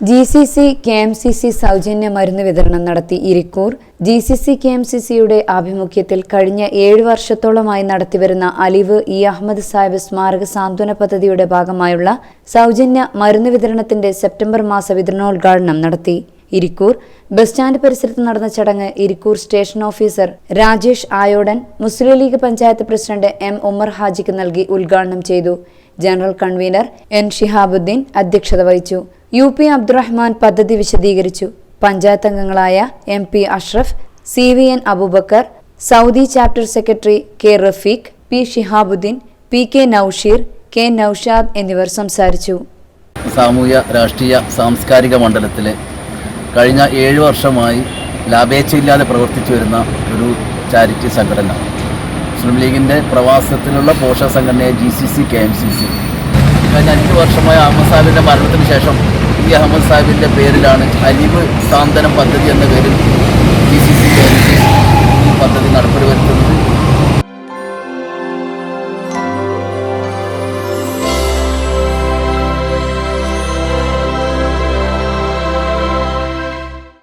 G C C K M C C സൗജന്യ മരുന്ന് വിതരണം നടത്തി Irikkur. G C C K M C സിയുടെ ആഭിമുഖ്യത്തിൽ കഴിഞ്ഞ ഏഴ് വർഷത്തോളമായി നടത്തിവരുന്ന അലിവ് ഇ അഹമ്മദ് സാഹിബ് സ്മാരക സാന്ത്വന പദ്ധതിയുടെ ഭാഗമായുള്ള സൗജന്യ മരുന്ന് വിതരണത്തിന്റെ സെപ്റ്റംബർ മാസ വിതരണോദ്ഘാടനം നടത്തി. ഇരിക്കൂർ. ബസ് സ്റ്റാൻഡ് പരിസരത്ത് നടന്ന ചടങ്ങ് Irikkur station officer Rajesh Ayodan Muslim League panchayat president M Ummer ഹാജിക്ക് നൽകി ഉദ്ഘാടനം ചെയ്തു. ജനറൽ കൺവീനർ എൻ ഷിഹാബുദ്ദീൻ അധ്യക്ഷത വഹിച്ചു. യു പി അബ്ദുറഹ്മാൻ പദ്ധതി വിശദീകരിച്ചു. പഞ്ചായത്ത് അംഗങ്ങളായ M P Ashraf C V N Aboobacker Saudi chapter secretary K Rafeeq P Shihabuddeen P K Noushir K Noushad എന്നിവർ സംസാരിച്ചു. സാമൂഹ്യ രാഷ്ട്രീയ സാംസ്കാരിക മണ്ഡലത്തിൽ കഴിഞ്ഞ ഏഴ് വർഷമായി ലാഭേച്ഛയില്ലാതെ പ്രവർത്തിച്ചു വരുന്ന ഒരു ചാരിറ്റി സംഘടന. മുസ്ലിം ലീഗിന്റെ പ്രവാസത്തിലുള്ള പോഷക സംഘടനയായ G C C K M C C കഴിഞ്ഞ അഞ്ച് വർഷമായ അഹമ്മദ് സാഹിബിന്റെ മരണത്തിന് ശേഷം ഈ അഹമ്മദ് സാഹിബിന്റെ പേരിലാണ് അലിവ് സാന്ത്വനം പദ്ധതി എന്ന പേരിൽ